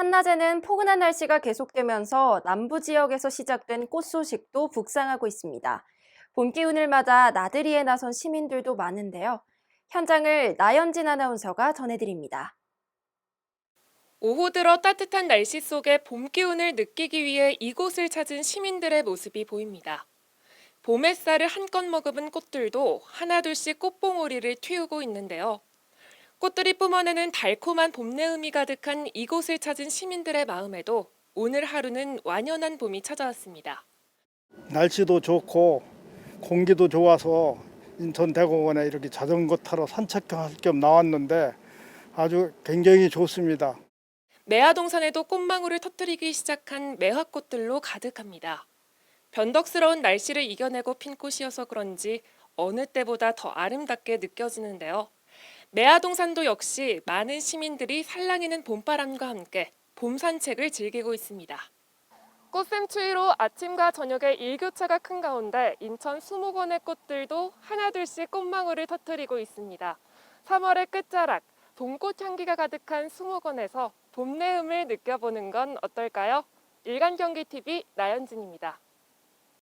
한낮에는 포근한 날씨가 계속되면서 남부 지역에서 시작된 꽃 소식도 북상하고 있습니다. 봄 기운을 맞아 나들이에 나선 시민들도 많은데요. 현장을 나연진 아나운서가 전해드립니다. 오후 들어 따뜻한 날씨 속에 봄 기운을 느끼기 위해 이곳을 찾은 시민들의 모습이 보입니다. 봄 햇살을 한껏 머금은 꽃들도 하나둘씩 꽃봉오리를 틔우고 있는데요. 꽃들이 뿜어내는 달콤한 봄내음이 가득한 이곳을 찾은 시민들의 마음에도 오늘 하루는 완연한 봄이 찾아왔습니다. 날씨도 좋고 공기도 좋아서 인천 대공원에 이렇게 자전거 타러 산책할 겸 나왔는데 아주 굉장히 좋습니다. 매화동산에도 꽃망울을 터뜨리기 시작한 매화꽃들로 가득합니다. 변덕스러운 날씨를 이겨내고 핀 꽃이어서 그런지 어느 때보다 더 아름답게 느껴지는데요. 매화동산도 역시 많은 시민들이 살랑이는 봄바람과 함께 봄 산책을 즐기고 있습니다. 꽃샘 추위로 아침과 저녁에 일교차가 큰 가운데 인천 수목원의 꽃들도 하나둘씩 꽃망울을 터뜨리고 있습니다. 3월의 끝자락, 봄꽃 향기가 가득한 수목원에서 봄내음을 느껴보는 건 어떨까요? 일간경기TV 나연진입니다.